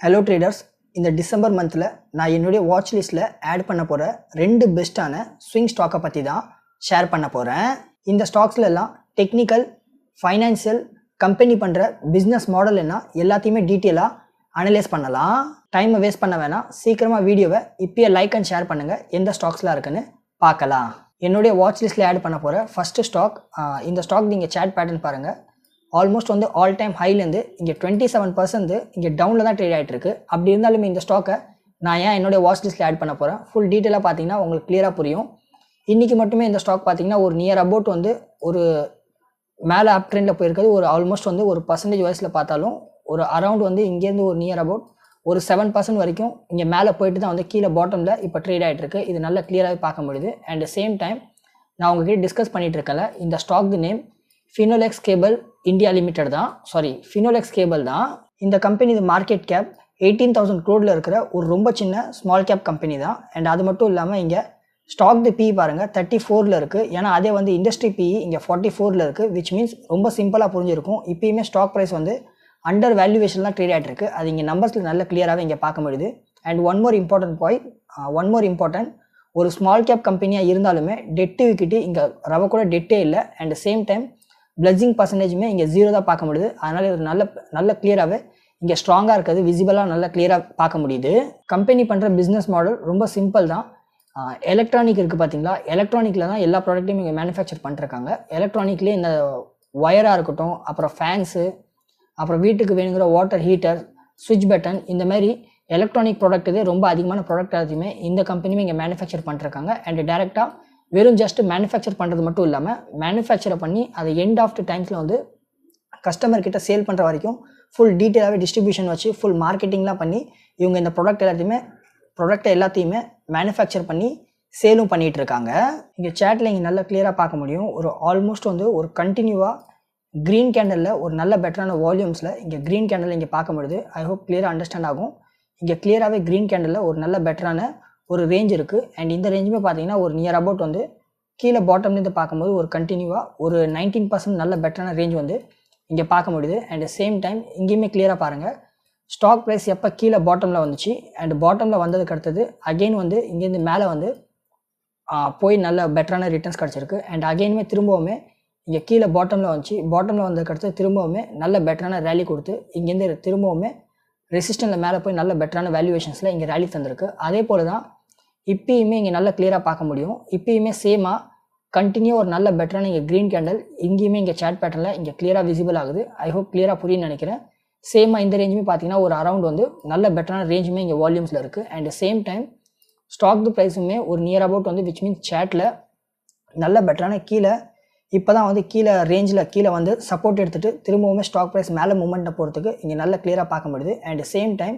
Hello traders இந்த December மந்தில் நான் என்னுடைய வாட்ச் லிஸ்ட்டில் ஆட் பண்ண போகிற ரெண்டு பெஸ்ட்டான ஸ்விங் ஸ்டாக்கை பற்றி தான் ஷேர் பண்ண போகிறேன் இந்த ஸ்டாக்ஸ்லெல்லாம் டெக்னிக்கல் ஃபைனான்சியல் கம்பெனி பண்ணுற பிஸ்னஸ் மாடல் என்ன எல்லாத்தையுமே டீட்டெயிலாக அனலைஸ் பண்ணலாம். டைமை வேஸ்ட் பண்ண வேணாம். சீக்கிரமாக வீடியோவை இப்போயே லைக் அண்ட் ஷேர் பண்ணுங்கள் எந்த ஸ்டாக்ஸ்லாம் இருக்குன்னு பார்க்கலாம். என்னுடைய வாட்ச் லிஸ்ட்டில் ஆட் பண்ண போகிற ஃபஸ்ட்டு ஸ்டாக் இந்த ஸ்டாக் நீங்கள் சேட் பேட்டர்ன் பாருங்கள் ஆல்மோஸ்ட் வந்து ஆல் டைம் ஹைலேருந்து இங்கே டுவெண்ட்டி செவன் பர்சன்ட் இங்கே டவுனில் தான் ட்ரேட் ஆகிட்டு இருக்கு அப்படி இருந்தாலுமே இந்த ஸ்டாக்கை நான் ஏன் என்னுடைய வாட்ச் லிஸ்ட்டில் ஆட் பண்ண போகிறேன் ஃபுல் டீட்டெயிலாக பார்த்தீங்கன்னா உங்களுக்கு கிளியராக புரியும். இன்றைக்கி மட்டுமே இந்த ஸ்டாக் பார்த்தீங்கன்னா ஒரு நியர் அபவுட் வந்து ஒரு மேலே அப் ட்ரெண்டில் போயிருக்கிறது ஒரு ஆல்மோஸ்ட் வந்து ஒரு பர்சன்டேஜ் வயசில் பார்த்தாலும் ஒரு அரௌண்ட் வந்து இங்கேருந்து ஒரு நியர் அபவுட் ஒரு செவன் பர்சன்ட் வரைக்கும் இங்கே மேலே போயிட்டு தான் வந்து கீழே பாட்டமில் இப்போ ட்ரேட் ஆகிட்டு இருக்கு இது நல்லா கிளியராகவே பார்க்க முடியுது. அண்ட் சேம் டைம் நான் உங்ககிட்ட டிஸ்கஸ் பண்ணிகிட்டு இருக்கல இந்த stock name Finolex cable India limited தான். சாரி ஃபினோலெக்ஸ் கேபிள் தான். இந்த கம்பெனி இது மார்க்கெட் கேப் எயிட்டீன் தௌசண்ட் க்ரோடில் இருக்கிற ஒரு ரொம்ப சின்ன ஸ்மால் கேப் கம்பெனி தான். அண்ட் அது மட்டும் இல்லாமல் இங்கே ஸ்டாக் தி பி பாருங்கள் தேர்ட்டி ஃபோரில் இருக்குது ஏன்னா அதே வந்து இண்டஸ்ட்ரி பி இங்கே ஃபார்ட்டி ஃபோரில் இருக்குது விச் மீன்ஸ் ரொம்ப சிம்பிளாக புரிஞ்சிருக்கும். இப்போயுமே ஸ்டாக் ப்ரைஸ் வந்து அண்டர் வேல்யூவேஷன் தான் ட்ரேட் ஆகிட்டு இருக்குது அது இங்கே நம்பர்ஸில் நல்ல கிளியராகவே இங்கே பார்க்க முடியுது. And one more important point one more important ஒரு ஸ்மால் கேப் கம்பெனியாக இருந்தாலுமே டெட்டு விக்கிட்டு இங்கே ரவ கூட டெட்டே இல்லை. அண்ட் சேம் டைம் பிளட்ஜிங் பர்சன்டேஜுமே இங்கே ஜீரோ தான் பார்க்க முடியுது. அதனால் இது நல்ல நல்ல கிளியராகவே இங்கே ஸ்ட்ராங்காக இருக்கிறது விசிபிளாக நல்லா கிளியராக பார்க்க முடியுது. கம்பெனி பண்ணுற பிஸ்னஸ் மாடல் ரொம்ப சிம்பிள் தான். எலக்ட்ரானிக் இருக்குது பார்த்தீங்களா எலக்ட்ரானிக்கில் தான் எல்லா ப்ராடக்ட்டையும் இங்கே மேனுஃபேக்சர் பண்ணிருக்காங்க எலக்ட்ரானிக்லேயே இந்த ஒயராக இருக்கட்டும் அப்புறம் ஃபேன்ஸு அப்புறம் வீட்டுக்கு வேணுங்கிற வாட்டர் ஹீட்டர் சுவிட்ச் பட்டன் இந்த மாதிரி எலக்ட்ரானிக் ப்ராடக்ட் இது ரொம்ப அதிகமான ப்ராடக்ட் எல்லாத்தையுமே இந்த கம்பெனியுமே இங்கே மேனுஃபேக்சர் பண்ணிருக்காங்க அண்ட் டேரெக்டாக வெறும் ஜஸ்ட் மேனுஃபேக்சர் பண்ணுறது மட்டும் இல்லாமல் மேனுஃபேக்சரை பண்ணி அதை எண்ட் ஆஃப் த டைம்ஸில் வந்து கஸ்டமர்கிட்ட சேல் பண்ணுற வரைக்கும் ஃபுல் டீட்டெயிலாகவே டிஸ்ட்ரிபியூஷன் வச்சு ஃபுல் மார்க்கெட்டிங்லாம் பண்ணி இவங்க இந்த ப்ராடக்ட் எல்லாத்தையுமே ப்ராடக்ட்டை எல்லாத்தையுமே மேனுஃபேக்சர் பண்ணி சேலும் பண்ணிகிட்டு இருக்காங்க. இங்கே சேட்டில் இங்கே நல்லா கிளியராக பார்க்க முடியும். ஒரு ஆல்மோஸ்ட் வந்து ஒரு கண்டினியூவாக க்ரீன் கேண்டலில் ஒரு நல்ல பெட்டரான வால்யூம்ஸில் இங்கே க்ரீன் கேண்டலில் இங்கே பார்க்க முடியுது. ஐ ஹோப் கிளியராக அண்டர்ஸ்டாண்ட் ஆகும். இங்கே கிளியராகவே க்ரீன் கேண்டலில் ஒரு நல்ல பெட்டரான ஒரு ரேஞ்ச் இருக்குது அண்ட் இந்த ரேஞ்சுமே பார்த்தீங்கன்னா ஒரு நியர் அபவுட் வந்து கீழே பாட்டம்லேருந்து பார்க்கும்போது ஒரு கண்டினியூவாக ஒரு நைன்டீன் பர்சன்ட் நல்ல பெட்டரான ரேஞ்ச் வந்து இங்கே பார்க்க முடியுது. அண்ட் சேம் டைம் இங்கேயுமே கிளியராக பாருங்கள் ஸ்டாக் ப்ரைஸ் எப்போ கீழே பாட்டமில் வந்துச்சு? அண்ட் பாட்டமில் வந்ததுக்கு அடுத்தது அகெயின் வந்து இங்கேருந்து மேலே வந்து போய் நல்ல பெட்டரான ரிட்டர்ன்ஸ் கிடச்சிருக்கு. அண்ட் அகெயினுமே திரும்பவுமே இங்கே கீழே பாட்டமில் வந்துச்சு. பாட்டமில் வந்ததுக்கு அடுத்து திரும்பவுமே நல்ல பெட்டரான ரேலி கொடுத்து இங்கேருந்து திரும்பவுமே ரெசிஸ்டனில் மேலே போய் நல்ல பெட்டரான வேல்யூவேஷன்ஸில் இங்கே ரேலி தந்திருக்கு. அதே போல் தான் இப்பயுமே இங்கே நல்லா கிளியராக பார்க்க முடியும். இப்பயுமே சேமாக கண்டினியூ ஒரு நல்ல பெட்டரான இங்கே க்ரீன் கேண்டல் இங்கேயுமே இங்கே சேட் பேட்டர்னில் இங்கே கிளியராக விசிபிள் ஆகுது. ஐ ஹோப் கிளியராக புரியுன்னு நினைக்கிறேன். சேமாக இந்த ரேஞ்சுமே பார்த்தீங்கன்னா ஒரு அரௌண்ட் வந்து நல்ல பெட்டரான ரேஞ்சுமே இங்கே வால்யூம்ஸில் இருக்குது அண்ட் சேம் டைம் ஸ்டாக் ப்ரைஸுமே ஒரு நியர் அபவுட் வந்து விச் மீன்ஸ் சேட்டில் நல்ல பெட்டரான கீழே இப்போ தான் வந்து கீழே ரேஞ்சில் கீழே வந்து சப்போர்ட் எடுத்துகிட்டு திரும்பவுமே ஸ்டாக் ப்ரைஸ் மேலே மூமெண்ட்டை போகிறதுக்கு இங்கே நல்ல கிளியராக பார்க்க முடியுது. அண்ட் சேம் டைம்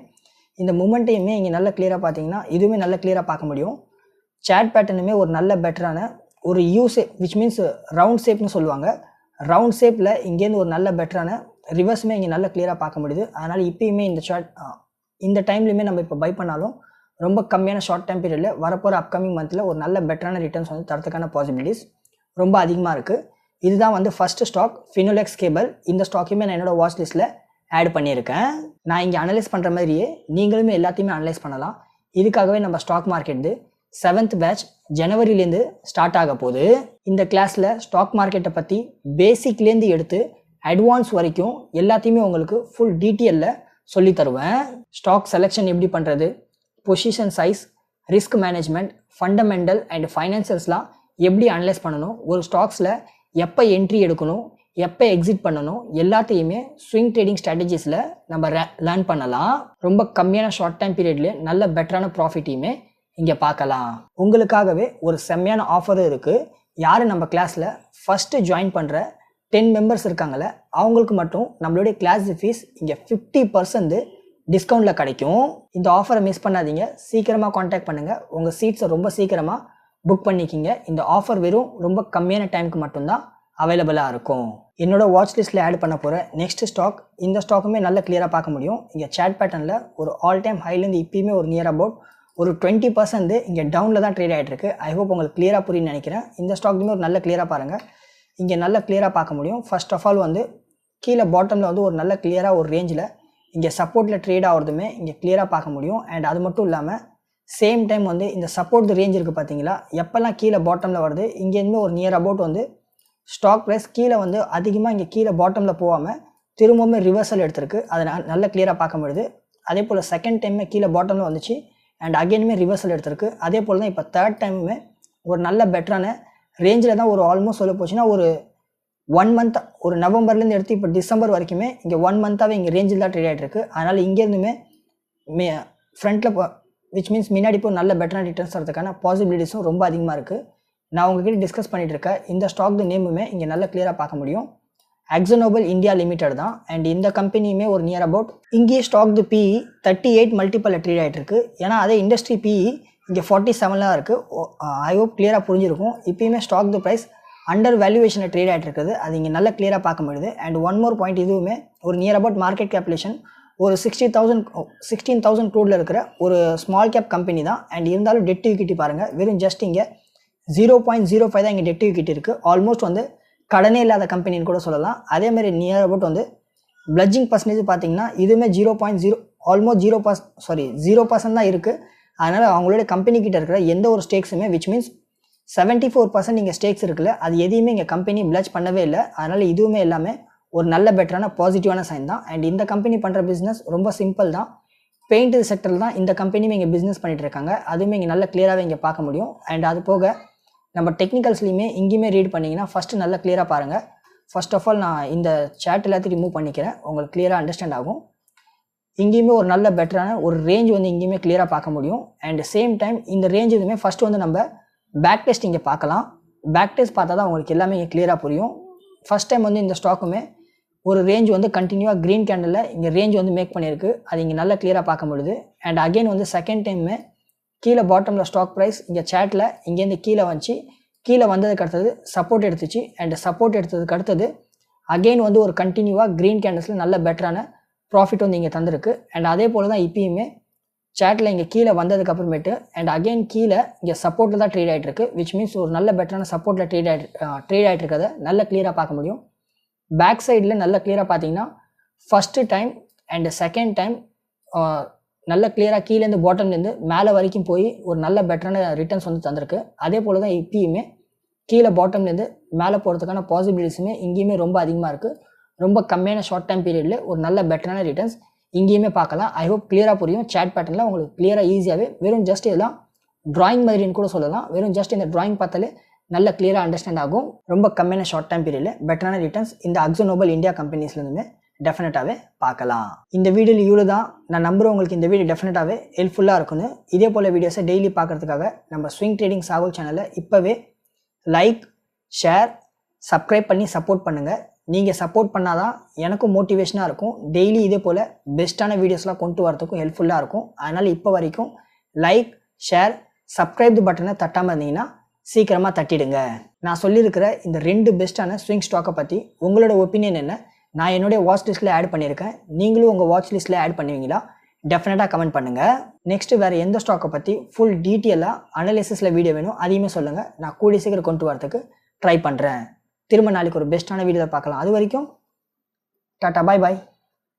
இந்த மூமெண்ட்டையுமே இங்கே நல்ல கிளியராக பார்த்தீங்கன்னா இதுவுமே நல்ல கிளியராக பார்க்க முடியும். சேட் பேட்டர்னுமே ஒரு நல்ல பெட்டரான ஒரு U shape which means round ஷேப்னு சொல்லுவாங்க. ரவுண்ட் ஷேப்பில் இங்கேருந்து ஒரு நல்ல பெட்டரான ரிவர்ஸுமே இங்கே நல்ல கிளியராக பார்க்க முடியுது. அதனால் இப்போயுமே இந்த ஷார்ட் இந்த டைம்லையுமே நம்ம இப்போ பை பண்ணாலும் ரொம்ப கம்மியான ஷார்ட் டைம் பீரியடில் வரப்போகிற அப்கமிங் மந்தில் ஒரு நல்ல பெட்டரான ரிட்டர்ன்ஸ் வந்து தரத்துக்கான பாசிபிலிட்டிஸ் ரொம்ப அதிகமாக இருக்குது இதுதான் வந்து ஃபஸ்ட்டு ஸ்டாக் ஃபினோலெக்ஸ் கேபிள் இந்த ஸ்டாக்கையுமே நான் என்னோடய வாட்ச் லிஸ்ட்டில் ஆட் பண்ணியிருக்கேன். நான் இங்கே அனலைஸ் பண்ணுற மாதிரியே நீங்களுமே எல்லாத்தையுமே அனலைஸ் பண்ணலாம். இதுக்காகவே நம்ம ஸ்டாக் மார்க்கெட்டு செவன்த் பேட்ச் ஜனவரிலேருந்து ஸ்டார்ட் ஆக போகுது. இந்த கிளாஸில் ஸ்டாக் மார்க்கெட்டை பற்றி பேசிக்லேருந்து எடுத்து அட்வான்ஸ் வரைக்கும் எல்லாத்தையுமே உங்களுக்கு ஃபுல் டீட்டெயிலில் சொல்லி தருவேன். ஸ்டாக் செலெக்ஷன் எப்படி பண்ணுறது position size risk management fundamental and ஃபைனான்சியல்ஸ்லாம் எப்படி அனலைஸ் பண்ணணும் ஒரு ஸ்டாக்ஸில் எப்போ என்ட்ரி எடுக்கணும் எப்போ எக்ஸிட் பண்ணணும் எல்லாத்தையுமே ஸ்விங் ட்ரேடிங் ஸ்ட்ராட்டஜிஸில் நம்ம லேர்ன் பண்ணலாம். ரொம்ப கம்மியான ஷார்ட் டைம் பீரியட்லேயே நல்ல பெட்டரான ப்ராஃபிட்டையுமே இங்கே பார்க்கலாம். உங்களுக்காகவே ஒரு செம்மையான ஆஃபரும் இருக்குது யார் நம்ம கிளாஸில் ஃபஸ்ட்டு ஜாயின் பண்ணுற டென் மெம்பர்ஸ் இருக்காங்கள அவங்களுக்கு மட்டும் நம்மளுடைய கிளாஸ் ஃபீஸ் இங்கே ஃபிஃப்டி பர்சன்ட் டிஸ்கவுண்ட்டில் கிடைக்கும். இந்த ஆஃபரை மிஸ் பண்ணாதீங்க. சீக்கிரமாக காண்டாக்ட் பண்ணுங்கள் உங்கள் சீட்ஸை ரொம்ப சீக்கிரமாக புக் பண்ணிக்கிங்க. இந்த ஆஃபர் வெறும் ரொம்ப கம்மியான டைமுக்கு மட்டும்தான் அவைலபிளாக இருக்கும். என்னோட வாட்ச் லிஸ்ட்டில் ஆட் பண்ண போகிற நெக்ஸ்ட் ஸ்டாக் இந்த ஸ்டாக்குமே நல்ல கிளியராக பார்க்க முடியும். இங்கே சேட் பேட்டர்னில் ஒரு ஆல் டைம் ஹைலேருந்து இப்பயுமே ஒரு நியர் அபவுட் ஒரு டுவெண்ட்டி பர்சன்ட் இங்கே டவுனில் தான் ட்ரேட் ஆகிட்டு இருக்கு ஐ ஹோப் உங்களுக்கு கிளியராக புரியுன்னு நினைக்கிறேன். இந்த ஸ்டாக்லையுமே ஒரு நல்ல கிளியராக பாருங்கள் இங்கே நல்ல கிளியராக பார்க்க முடியும். ஃபர்ஸ்ட் ஆஃப் ஆல் வந்து கீழே பாட்டமில் வந்து ஒரு நல்ல கிளியராக ஒரு ரேஞ்சில் இங்கே சப்போர்ட்டில் ட்ரேட் ஆகிறதுமே இங்கே கிளியராக பார்க்க முடியும். அண்ட் அது மட்டும் இல்லாமல் சேம் டைம் வந்து இந்த சப்போர்ட் ரேஞ்ச் இருக்குது பார்த்தீங்களா எப்போல்லாம் கீழே பாட்டமில் வருது இங்கேருந்து ஒரு நியர் அபவுட் வந்து ஸ்டாக் ப்ரைஸ் கீழே வந்து அதிகமாக இங்கே கீழே பாட்டமில் போகாமல் திரும்பவுமே ரிவர்சல் எடுத்திருக்கு. அதை நான் நல்லா கிளியராக பார்க்க முடியுது. அதே போல் செகண்ட் டைமே கீழே பாட்டமில் வந்துச்சு. அண்ட் அகைனுமே ரிவர்சல் எடுத்திருக்கு. அதே போல் தான் இப்போ தேர்ட் டைமுமே ஒரு நல்ல பெட்டரான ரேஞ்சில் தான் ஒரு ஆல்மோஸ்ட் சொல்ல போச்சுன்னா ஒரு ஒன் மந்த் ஒரு நவம்பர்லேருந்து எடுத்து இப்போ டிசம்பர் வரைக்குமே இங்கே ஒன் மந்த்தாகவே இங்கே ரேஞ்சில் தான் ட்ரேட் ஆகிட்டு இருக்குது அதனால் இங்கேருந்துமே மே ஃப்ரண்ட்டில் விச் மீன்ஸ் முன்னாடி இப்போ நல்ல பெட்டரான ரிட்டர்ன்ஸ் வரதுக்கான பாசிபிலிட்டிஸும் ரொம்ப அதிகமாக இருக்குது நான் உங்ககிட்ட டிஸ்கஸ் பண்ணிகிட்டு இருக்க இந்த ஸ்டாக் நேமுமே இங்கே நல்லா கிளியராக பார்க்க முடியும். அக்ஸனோபல் இந்தியா லிமிடெட் தான். அண்ட் இந்த கம்பெனியுமே ஒரு நியர் அபவுட் இங்கேயே stock the PE thirty eight multiple trade ஆகிட்டு இருக்கு ஏன்னா அதே இண்டஸ்ட்ரி பிஇ இங்கே ஃபார்ட்டி செவனில் இருக்குது ஐ ஹோப் கிளியராக புரிஞ்சிருக்கும். இப்போயுமே ஸ்டாக் தி ப்ரைஸ் அண்டர் வேல்யூவேஷனில் ட்ரேட் ஆகிட்டு இருக்குது. அது இங்கே நல்லா கிளியராக பார்க்க முடியுது. அண்ட் ஒன் மோர் பாயிண்ட் இதுவுமே ஒரு நியர் அபவுட் மார்க்கெட் கேப்லேஷன் ஒரு சிக்ஸ்டி தௌசண்ட் சிக்ஸ்டீன் தௌசண்ட் க்ரோடில் இருக்கிற ஒரு ஸ்மால் கேப் கம்பெனி தான். அண்ட் இருந்தாலும் டெட் ஈக்விட்டி பாருங்கள் வெறும் ஜஸ்ட் இங்கே ஜீரோ பாயிண்ட் ஜீரோ ஃபைவ் தான் இங்கே டெட் ஈக்விட்டி இருக்குது ஆல்மோஸ்ட் வந்து கடனே இல்லாத கம்பெனின்னு கூட சொல்லலாம். அதே மாதிரி நியர் அபவுட் வந்து பிளட்ஜிங் பர்சன்டேஜ் பார்த்தீங்கன்னா இதுவுமே zero point zero almost zero purse sorry zero percent தான் இருக்குது அதனால் அவங்களோட கம்பெனி கிட்ட இருக்கிற எந்த ஒரு ஸ்டேக்ஸுமே which means seventy four percent இங்கே ஸ்டேக்ஸ் இருக்குல்ல அது எதையுமே இங்கே கம்பெனி பிளட்ஜ் பண்ணவே இல்லை. அதனால் இதுவுமே எல்லாமே ஒரு நல்ல பெட்டரான பாசிட்டிவான சைன் தான். அண்ட் இந்த கம்பெனி பண்ணுற பிஸ்னஸ் ரொம்ப சிம்பிள் தான். பெயிண்ட் செக்டரில் தான் இந்த கம்பெனியுமே இங்கே பிஸ்னஸ் பண்ணிகிட்டு இருக்காங்க. அதுவுமே இங்கே நல்ல கிளியராகவே இங்கே பார்க்க முடியும். அண்ட் அது போக நம்ம டெக்னிக்கல்ஸ்லையுமே இங்கேயுமே ரீட் பண்ணிங்கன்னா ஃபஸ்ட்டு நல்லா கிளியராக பாருங்கள் ஃபர்ஸ்ட் ஆஃப் ஆல் நான் இந்த சேட் எல்லாத்தையும் ரிமூவ் பண்ணிக்கிறேன். உங்களுக்கு கிளியராக அண்டர்ஸ்டாண்ட் ஆகும். இங்கேயுமே ஒரு நல்ல பெட்டரான ஒரு ரேஞ்ச் வந்து இங்கேயுமே கிளியராக பார்க்க முடியும். அண்ட் சேம் டைம் இந்த ரேஞ்ச் இதுவுமே ஃபஸ்ட்டு வந்து நம்ம பேக் டெஸ்ட் இங்கே பார்க்கலாம். பேக் டெஸ்ட் பார்த்தா தான் உங்களுக்கு எல்லாமே இங்கே கிளியராக புரியும். ஃபஸ்ட் டைம் வந்து இந்த ஸ்டாக்குமே ஒரு ரேஞ்ச் வந்து கண்டினியூவாக க்ரீன் கேண்டலில் இங்கே ரேஞ்ச் வந்து மேக் பண்ணியிருக்கு. அது இங்கே நல்லா கிளியராக பார்க்க முடியுது. அண்ட் அகைன் வந்து செகண்ட் டைமே கீழே பாட்டமில் ஸ்டாக் ப்ரைஸ் இங்கே சேட்டில் இங்கேருந்து கீழே வந்துச்சு. கீழே வந்ததுக்கு அடுத்தது சப்போர்ட் எடுத்துச்சு. அண்ட் சப்போர்ட் எடுத்ததுக்கு அடுத்தது அகைன் வந்து ஒரு கண்டினியூவாக க்ரீன் கேண்டல்ஸில் நல்ல பெட்டரான ப்ராஃபிட் வந்து இங்கே தந்திருக்கு. அண்ட் அதே போல் தான் இப்பயுமே சேட்டில் இங்கே கீழே வந்ததுக்கு அப்புறமேட்டு அண்ட் அகைன் கீழே இங்கே சப்போர்ட்டில் தான் ட்ரேட் ஆகிட்டு இருக்கு. விச் மீன்ஸ் ஒரு நல்ல பெட்டரான சப்போர்ட்டில் ட்ரேட் ஆகி ட்ரேட் ஆகிட்டு இருக்கிறத நல்ல கிளியராக பார்க்க முடியும். பேக் சைடில் நல்ல கிளியராக பார்த்தீங்கன்னா first time and second time நல்ல கிளியராக கீழேருந்து பாட்டம்லேருந்து மேலே வரைக்கும் போய் ஒரு நல்ல பெட்டரான ரிட்டர்ன்ஸ் வந்து தந்திருக்கு. அதே போல் தான் இப்பயுமே கீழே பாட்டம்லேருந்து மேலே போகிறதுக்கான பாசிபிலிட்டிஸுமே இங்கேயுமே ரொம்ப அதிகமாக இருக்குது ரொம்ப கம்மியான ஷார்ட் டைம் பீரியடில் ஒரு நல்ல பெட்டரான ரிட்டர்ன்ஸ் இங்கேயுமே பார்க்கலாம். ஐ ஹோப் கிளியராக புரியும். சேட் பேட்டர்னில் உங்களுக்கு கிளியராக ஈஸியாகவே வெறும் ஜஸ்ட் இதெல்லாம் ட்ராயிங் மாதிரின்னு கூட சொல்லலாம். வெறும் ஜஸ்ட் இந்த ட்ராயிங் பார்த்தாலே நல்ல கிளியராக அண்டர்ஸ்டாண்ட் ஆகும். ரொம்ப கம்மியான ஷார்ட் டைம் பீரியடில் பெட்டரான ரிட்டர்ன்ஸ் இந்த அக்ஸோனோபல் இந்தியா கம்பெனிஸ்லேருந்துமே டெஃபினட்டாகவே பார்க்கலாம். இந்த வீடியோவில் இவ்வளோ தான் நான் நம்புகிறேன் உங்களுக்கு இந்த வீடியோ டெஃபினட்டாகவே ஹெல்ப்ஃபுல்லாக இருக்குன்னு இதே போல் வீடியோஸை டெய்லி பார்க்கறதுக்காக நம்ம ஸ்விங் ட்ரேடிங் சாகுல் சேனலை இப்போவே லைக் ஷேர் சப்ஸ்கிரைப் பண்ணி சப்போர்ட் பண்ணுங்கள் நீங்கள் சப்போர்ட் பண்ணால் தான் எனக்கும் மோட்டிவேஷனாக இருக்கும். டெய்லி இதே போல் பெஸ்ட்டான வீடியோஸ்லாம் கொண்டு வரதுக்கும் ஹெல்ப்ஃபுல்லாக இருக்கும். அதனால் இப்போ வரைக்கும் லைக் ஷேர் சப்ஸ்கிரைப் பட்டனை தட்டாமல் இருந்தீங்கன்னா சீக்கிரமாக தட்டிடுங்க. நான் சொல்லியிருக்கிற இந்த ரெண்டு பெஸ்ட்டான ஸ்விங் ஸ்டாக்கை பற்றி உங்களோட ஒப்பீனியன் என்ன? நான் என்னுடைய வாட்ச் லிஸ்ட்டில் ஆட் பண்ணியிருக்கேன். நீங்களும் உங்கள் வாட்ச் லிஸ்ட்டில் ஆட் பண்ணுவீங்களா? டெஃபினட்டாக கமெண்ட் பண்ணுங்கள் நெக்ஸ்ட் வேறு எந்த ஸ்டாக்கை பற்றி ஃபுல் டீட்டெயிலாக அனலிசிஸில் வீடியோ வேணும் அதையுமே சொல்லுங்கள் நான் கூடிய சீக்கிரம் கொண்டு வரதுக்கு ட்ரை பண்ணுறேன் திரும்ப நாளைக்கு ஒரு பெஸ்ட்டான வீடியோவை பார்க்கலாம். அது வரைக்கும் டாட்டா பாய் பாய்